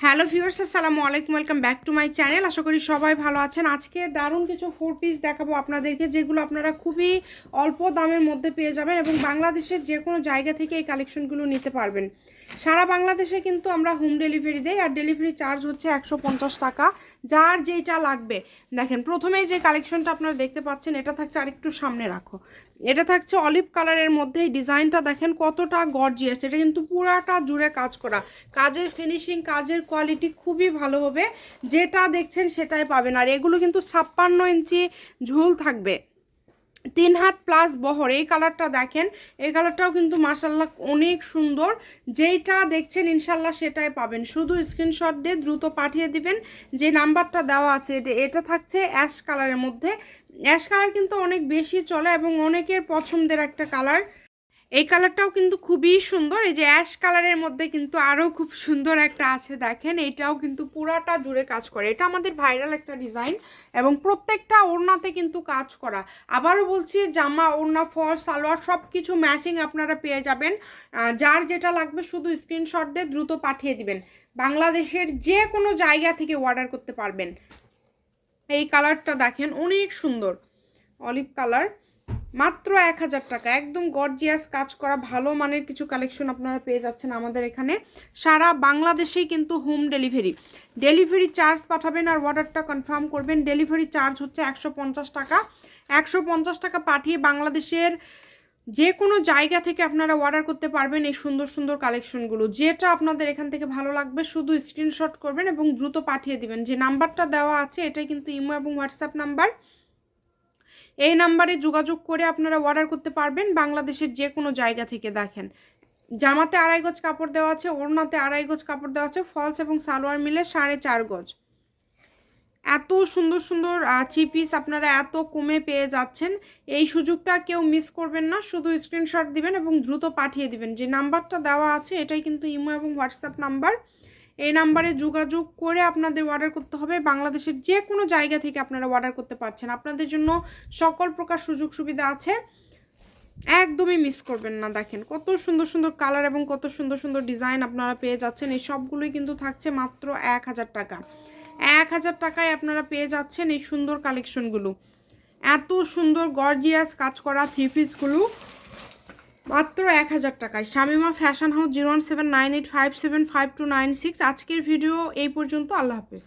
Hello viewers, আসসালামু আলাইকুম, welcome back to my channel. আশা করি সবাই ভালো আছেন। আজকে দারুণ কিছু ফোর পিস দেখাবো আপনাদেরকে, যেগুলো আপনারা খুবই অল্প দামের মধ্যে পেয়ে যাবেন এবং বাংলাদেশের যে কোনো জায়গা থেকে এই কালেকশনগুলো নিতে পারবেন। সারা বাংলাদেশে কিন্তু আমরা হোম ডেলিভারি দেই আর ডেলিভারি চার্জ হচ্ছে একশো পঞ্চাশ টাকা। যার যেটা লাগবে। দেখেন, প্রথমেই যে কালেকশনটা আপনারা দেখতে পাচ্ছেন, এটা থাকছে আরেকটু সামনে রাখো। এটা থাকছে অলিভ কালারের মধ্যে এই ডিজাইনটা দেখেন কতটা গর্জিয়াস এটা কিন্তু পুরাটা জুড়ে কাজ করা। কাজের ফিনিশিং কাজের কোয়ালিটি খুবই ভালো হবে। যেটা দেখছেন সেটাই পাবেন। আর এগুলো কিন্তু ছাপ্পান্ন ইঞ্চি ঝুল থাকবে। তিন হাত প্লাস বহর। এই কালারটা দেখেন, এই কালারটাও কিন্তু মার্শাল্লাহ অনেক সুন্দর। যেইটা দেখছেন ইনশাল্লাহ সেটাই পাবেন। শুধু স্ক্রিনশট দিয়ে দ্রুত পাঠিয়ে দিবেন। যে নাম্বারটা দেওয়া আছে, এটা এটা থাকছে অ্যাশ কালারের মধ্যে। অ্যাশ কালার কিন্তু অনেক বেশি চলে এবং অনেকের পছন্দের একটা কালার এই কালারটাও কিন্তু খুবই সুন্দর। এই যে অ্যাশ কালারের মধ্যে কিন্তু আরও খুব সুন্দর একটা আছে, দেখেন। এটাও কিন্তু পুরাটা জুড়ে কাজ করে। এটা আমাদের ভাইরাল একটা ডিজাইন এবং প্রত্যেকটা ওড়নাতে কিন্তু কাজ করা। আবারও বলছি, জামা, ওড়না ফল সালোয়ার সব কিছু ম্যাচিং আপনারা পেয়ে যাবেন। যার যেটা লাগবে শুধু স্ক্রিনশট দিয়ে দ্রুত পাঠিয়ে দিবেন। বাংলাদেশের যে কোনো জায়গা থেকে অর্ডার করতে পারবেন। এই কালারটা দেখেন, অনেক সুন্দর। অলিভ কালার মাত্র এক হাজার টাকা। একদম গর্জিয়াস কাজ করা, ভালো মানের কিছু কালেকশন আপনারা পেয়ে যাচ্ছেন আমাদের এখানে। সারা বাংলাদেশেই কিন্তু হোম ডেলিভারি ডেলিভারি চার্জ পাঠাবেন আর অর্ডারটা কনফার্ম করবেন। ডেলিভারি চার্জ হচ্ছে একশো পঞ্চাশ টাকা। একশো পঞ্চাশ টাকা পাঠিয়ে বাংলাদেশের যে কোনো জায়গা থেকে আপনারা অর্ডার করতে পারবেন এই সুন্দর সুন্দর কালেকশনগুলো যেটা আপনাদের এখান থেকে ভালো লাগবে, শুধু স্ক্রিনশট করবেন এবং দ্রুত পাঠিয়ে দিবেন। যে নাম্বারটা দেওয়া আছে, এটাই কিন্তু ইমো এবং হোয়াটসঅ্যাপ নাম্বার এই নাম্বারে যোগাযোগ করে আপনারা অর্ডার করতে পারবেন বাংলাদেশের যে কোনো জায়গা থেকে দেখেন। জামাতে আড়াই গজ কাপড় দেওয়া আছে, ওড়নাতে আড়াই গজ কাপড় দেওয়া আছে ফলস এবং সালোয়ার মিলে সাড়ে চার গজ। এত সুন্দর সুন্দর থ্রি পিস আপনারা এত কমে পেয়ে যাচ্ছেন। এই সুযোগটা কেউ মিস করবেন না, শুধু স্ক্রিনশট দিবেন এবং দ্রুত পাঠিয়ে দিবেন। যে নাম্বারটা দেওয়া আছে, এটাই কিন্তু ইমো এবং হোয়াটসঅ্যাপ নাম্বার এই নাম্বারে যোগাযোগ করে আপনাদের অর্ডার করতে হবে। বাংলাদেশের যে কোনো জায়গা থেকে আপনারা অর্ডার করতে পারছেন। আপনাদের জন্য সকল প্রকার সুযোগ সুবিধা আছে। একদমই মিস করবেন না। দেখেন কত সুন্দর সুন্দর কালার এবং কত সুন্দর সুন্দর ডিজাইন আপনারা পেয়ে যাচ্ছেন। এই সবগুলোই কিন্তু থাকছে মাত্র এক হাজার টাকা। এক হাজার টাকায় আপনারা পেয়ে যাচ্ছেন এই সুন্দর কালেকশনগুলো এত সুন্দর গর্জিয়াস কাজ করা থ্রি পিসগুলো মাত্র এক হাজার টাকায়। Shamima fashion house zero one seven nine eight five seven five two nine six. আজকের ভিডিও এই পর্যন্ত। আল্লাহ হাফিজ।